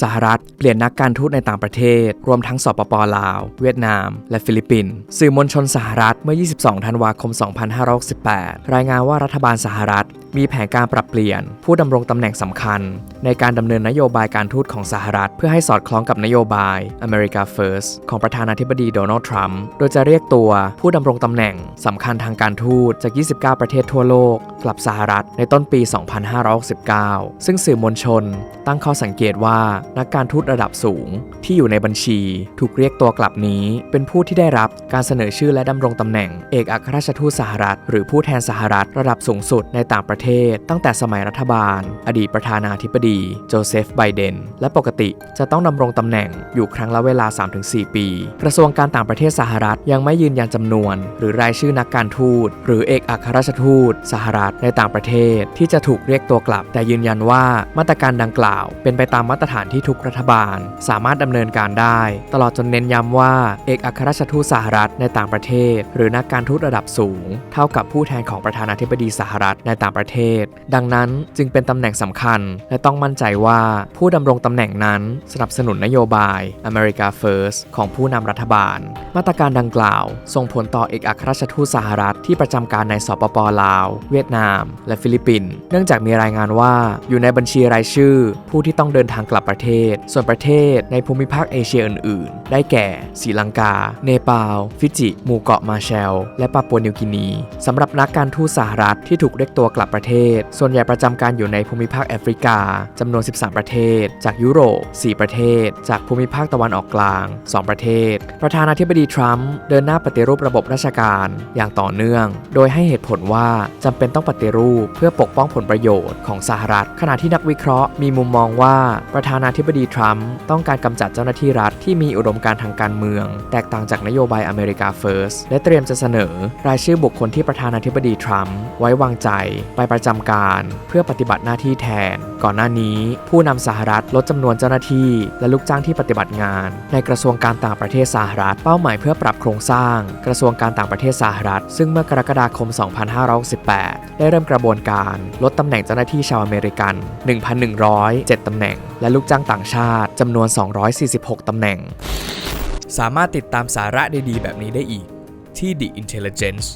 สหรัฐเปลี่ยนนักการทูตในต่างประเทศ รวมทั้งสปปลาว เวียดนาม และฟิลิปปินส์สื่อมวลชนสหรัฐเมื่อ 22 ธันวาคม 2568 รายงานว่ารัฐบาลสหรัฐ มีแผนการปรับเปลี่ยน ผู้ดำรงตำแหน่งสำคัญ ในการดำเนินนโยบายการทูตของสหรัฐ เพื่อให้สอดคล้องกับนโยบาย America First ของประธานาธิบดีโดนัลด์ทรัมป์โดยจะเรียกตัวผู้ดำรงตำแหน่งสำคัญทางการทูตจาก 29 ประเทศทั่วโลก กลับสหรัฐในต้นปี 2569 ซึ่งสื่อมวลชน ตั้งข้อสังเกตว่านักการทูตระดับสูง ที่อยู่ในบัญชี ถูกเรียกตัวกลับนี้ เป็นผู้ที่ได้รับการเสนอชื่อและดำรงตำแหน่ง เอกอัครราชทูตสหรัฐ หรือผู้แทนสหรัฐระดับสูงสุดในต่างประเทศตั้งแต่สมัยรัฐบาล อดีตประธานาธิบดีโจเซฟไบเดน และปกติจะต้องดำรงตำแหน่งอยู่ครั้งละเวลา 3-4 ปี กระทรวงการต่างประเทศสหรัฐยังไม่ยืนยันจำนวน หรือรายชื่อนักการทูต หรือเอกอัครราชทูต สหรัฐในต่างประเทศที่จะถูกเรียกตัวกลับ แต่ยืนยันว่ามาตรการดังกล่าว เป็นไปตามมาตรฐานที่ทุกรัฐบาล สามารถดำเนินการได้ ตลอดจนเน้นย้ำว่าเอกอัครราชทูตสหรัฐในต่างประเทศ หรือนักการทูตระดับสูง เท่ากับผู้แทนของประธานาธิบดีสหรัฐในต่างประเทศดังนั้นจึงเป็นตำแหน่งสำคัญ และต้องมั่นใจว่าผู้ดำรงตำแหน่งนั้นสนับสนุนนโยบาย America First ของผู้นำรัฐบาล มาตรการดังกล่าว ส่งผลต่อเอกอัครราชทูตสหรัฐที่ประจำการในสปปลาว เวียดนาม และฟิลิปปินส์เนื่องจากมีรายงานว่าอยู่ในบัญชีรายชื่อ ผู้ที่ต้องเดินทางกลับประเทศ ส่วนประเทศในภูมิภาคเอเชียอื่น ๆ ได้แก่ศรีลังกา เนปาล ฟิจิ หมู่เกาะมาแชล และปาปัวนิวกินีสำหรับนักการทูตสหรัฐที่ถูกเรียกตัวกลับประเทศ ส่วนใหญ่ประจำการอยู่ในภูมิภาคแอฟริกาจำนวน 13 ประเทศ จากยุโรป 4 ประเทศ จากภูมิภาคตะวันออกกลาง 2 ประเทศ ประธานาธิบดีทรัมป์เดินหน้าปฏิรูประบบราชการอย่างต่อเนื่อง โดยให้เหตุผลว่าจำเป็นต้องปฏิรูปเพื่อปกป้องผลประโยชน์ของสหรัฐ ขณะที่นักวิเคราะห์มีมุมมองว่าประธานาธิบดีทรัมป์ต้องการกำจัดเจ้าหน้าที่รัฐที่มีอุดมการทางการเมือง แตกต่างจากนโยบาย America First และเตรียมจะเสนอ รายชื่อบุคคลที่ประธานาธิบดีทรัมป์ไว้วางใจไปประจำการ เพื่อปฏิบัติหน้าที่แทน ก่อนหน้านี้ ผู้นำสหรัฐลดจำนวนเจ้าหน้าที่ และลูกจ้างที่ปฏิบัติงาน ในกระทรวงการต่างประเทศสหรัฐ เป้าหมายเพื่อปรับโครงสร้าง กระทรวงการต่างประเทศสหรัฐ ซึ่งเมื่อกรกฎาคม 2568ได้เริ่มกระบวนการลดตำแหน่งเจ้าหน้าที่ชาวอเมริกัน 1,107ตำแหน่ง และลูกจ้างต่างชาติจำนวน 246ตำแหน่ง สามารถติดตามสาระดีๆแบบนี้ได้อีกที่ The Intelligence